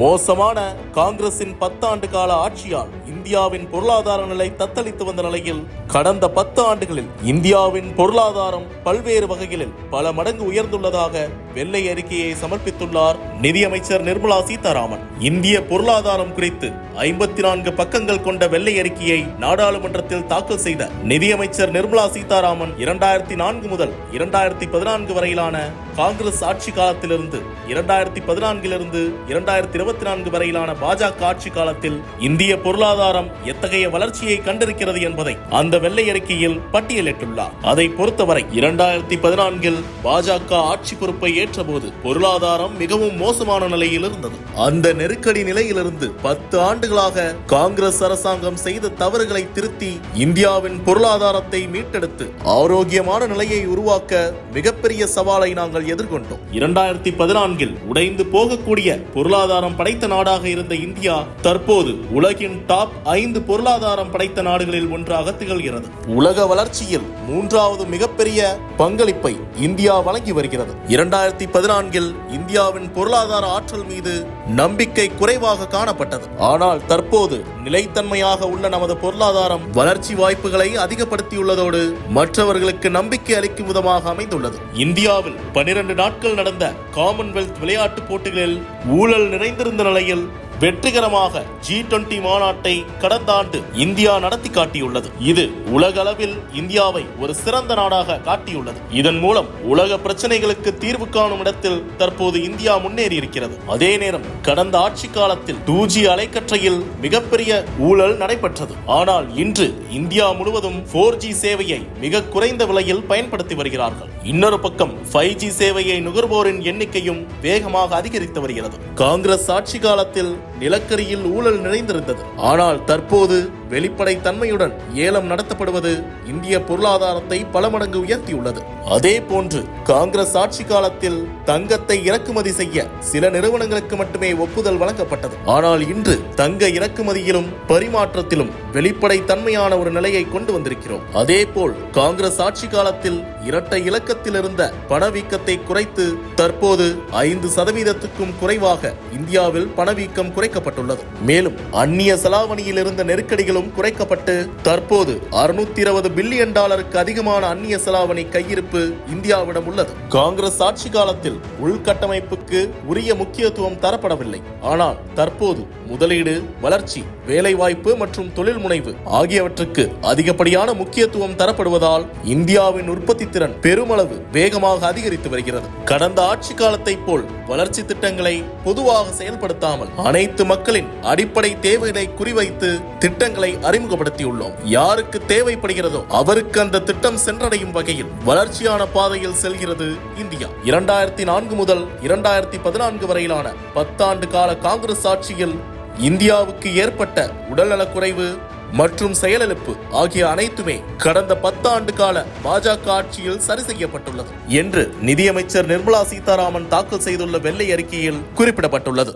மோசமான காங்கிரசின் பத்தாண்டு கால ஆட்சியால் இந்தியாவின் பொருளாதார நிலை தத்தளித்து வந்த நிலையில் கடந்த பத்து ஆண்டுகளில் இந்தியாவின் பொருளாதாரம் பல்வேறு வகைகளில் பல மடங்கு உயர்ந்துள்ளதாக வெள்ளை அறிக்கையை சமர்ப்பித்துள்ளார் நிதியமைச்சர் நிர்மலா சீதாராமன். இந்திய பொருளாதாரம் குறித்து ஐம்பத்தி நான்கு பக்கங்கள் கொண்ட வெள்ளை அறிக்கையை நாடாளுமன்றத்தில் தாக்கல் செய்த நிதியமைச்சர் நிர்மலா சீதாராமன் இரண்டாயிரத்தி நான்கு முதல் இரண்டாயிரத்தி பதினான்கு வரையிலான காங்கிரஸ் ஆட்சி காலத்திலிருந்து இரண்டாயிரத்தி பதினான்கிலிருந்து இரண்டாயிரத்தி இருபத்தி நான்கு வரையிலான பாஜக ஆட்சி காலத்தில் இந்திய பொருளாதாரம் எத்தகைய வளர்ச்சியை கண்டிருக்கிறது என்பதை அந்த வெள்ளை அறிக்கையில் பட்டியலிட்டுள்ளார். அதை பொறுத்தவரை இரண்டாயிரத்தி பதினான்கில் பாஜக ஆட்சி பொறுப்பை ஏற்றபோது பொருளாதாரம் மிகவும் மோசமான நிலையில் இருந்தது. அந்த நெருக்கடி நிலையிலிருந்து பத்து ஆண்டுகளாக காங்கிரஸ் அரசாங்கம் செய்த தவறுகளை திருத்தி இந்தியாவின் பொருளாதாரத்தை மீட்டெடுத்து ஆரோக்கியமான நிலையை உருவாக்க மிகப்பெரிய சவாலை நாங்கள் எதிர்கொண்டோம். இரண்டாயிரத்தி பதினான்கில் உடைந்து போகக்கூடிய பொருளாதாரம் படைத்த நாடாக இருந்த இந்தியா தற்போது உலகின் டாப் ஐந்து பொருளாதாரம் படைத்த நாடுகளில் ஒன்றாக திகழ்கிறது. உலக வளர்ச்சியில் மூன்றாவது மிகப்பெரிய பங்களிப்பை இந்தியா வழங்கி வருகிறது. இரண்டாயிரத்தி பதினான்கில் இந்தியாவின் பொருளாதார ஆற்றல் மீது நம்பிக்கை குறைவாக காணப்பட்டது. ஆனால் தற்போது நிலைத்தன்மையாக உள்ள நமது பொருளாதாரம் வளர்ச்சி வாய்ப்புகளை அதிகப்படுத்தியுள்ளதோடு மற்றவர்களுக்கு நம்பிக்கை அளிக்கும் விதமாக அமைந்துள்ளது. இந்தியாவில் பனிரெண்டு நாட்கள் நடந்த காமன்வெல்த் விளையாட்டுப் போட்டிகளில் ஊழல் நிறைந்திருந்த நிலையில் வெற்றிகரமாக ஜி டுவெண்டி மாநாட்டை கடந்த ஆண்டு இந்தியா நடத்தி காட்டியுள்ளது. இது உலக அளவில் இந்தியாவை ஒரு சிறந்த நாடாக காட்டியுள்ளது. இதன் மூலம் உலக பிரச்சனைகளுக்கு தீர்வு காணும் இடத்தில் தற்போது இந்தியா முன்னேறி இருக்கிறது. அதே நேரம் கடந்த ஆட்சி காலத்தில் டூ ஜி அலைக்கற்றையில் மிகப்பெரிய ஊழல் நடைபெற்றது. ஆனால் இன்று இந்தியா முழுவதும் போர் ஜி சேவையை மிக குறைந்த விலையில் பயன்படுத்தி வருகிறார்கள். இன்னொரு பக்கம் ஃபைவ் ஜி சேவையை நுகர்வோரின் எண்ணிக்கையும் வேகமாக அதிகரித்து வருகிறது. காங்கிரஸ் ஆட்சி காலத்தில் நிலக்கரியில் ஊழல் நிறைந்திருந்தது. ஆனால் தற்போது வெளிப்படை தன்மையுடன் ஏலம் நடத்தப்படுவது இந்திய பொருளாதாரத்தை பல மடங்கு உயர்த்தியுள்ளது. அதே போன்று காங்கிரஸ் ஆட்சி காலத்தில் தங்கத்தை இறக்குமதி செய்ய சில நிறுவனங்களுக்கு மட்டுமே ஒப்புதல் வழங்கப்பட்டது. ஆனால் இன்று தங்க இறக்குமதியிலும் பரிமாற்றத்திலும் வெளிப்படை தன்மையான ஒரு நிலையை கொண்டு வந்திருக்கிறோம். அதே போல் காங்கிரஸ் ஆட்சி காலத்தில் இரட்டை இலக்கத்தில் இருந்த பணவீக்கத்தை குறைத்து தற்போது ஐந்து சதவீதத்துக்கும் குறைவாக இந்தியாவில் பணவீக்கம் குறைக்கப்பட்டுள்ளது. மேலும் அந்நிய செலாவணியில் இருந்த நெருக்கடிகளும் குறைக்கப்பட்டு தற்போது அறுநூத்தி இருபது பில்லியன் டாலருக்கு அதிகமான அந்நிய செலாவணி கையிருப்பு இந்தியாவிடம் உள்ளது. காங்கிரஸ் ஆட்சி காலத்தில் உள்கட்டமைப்புக்கு உரிய முக்கியத்துவம் தரப்படவில்லை. ஆனால் தற்போது முதலீடு வளர்ச்சி வேலைவாய்ப்பு மற்றும் தொழில் முனைவு ஆகியவற்றுக்கு அதிகப்படியான முக்கியத்துவம் தரப்படுவதால் இந்தியாவின் உற்பத்தி திறன் பெருமளவு வேகமாக அதிகரித்து வருகிறது. கடந்த ஆட்சி காலத்தை போல் வளர்ச்சி திட்டங்களை பொதுவாக செயல்படுத்தாமல் அனைத்து மக்களின் அடிப்படை தேவைகளை குறிவைத்து திட்டங்களை அறிமுகப்படுத்தியுள்ளோம். யாருக்கு தேவைப்படுகிறதோ அவருக்கு அந்த திட்டம் சென்றடையும் வகையில் வளர்ச்சியான பாதையில் செல்கிறது இந்தியா. இரண்டாயிரத்தி நான்கு முதல் இரண்டாயிரத்தி பதினான்கு வரையிலான பத்தாண்டு கால காங்கிரஸ் ஆட்சியில் இந்தியாவுக்கு ஏற்பட்ட உடல்நலக்குறைவு மற்றும் செயலிழப்பு ஆகிய அனைத்துமே கடந்த பத்தாண்டு கால பாஜக ஆட்சியில் சரி செய்யப்பட்டுள்ளது என்று நிதியமைச்சர் நிர்மலா சீதாராமன் தாக்கல் செய்துள்ள வெள்ளை அறிக்கையில் குறிப்பிடப்பட்டுள்ளது.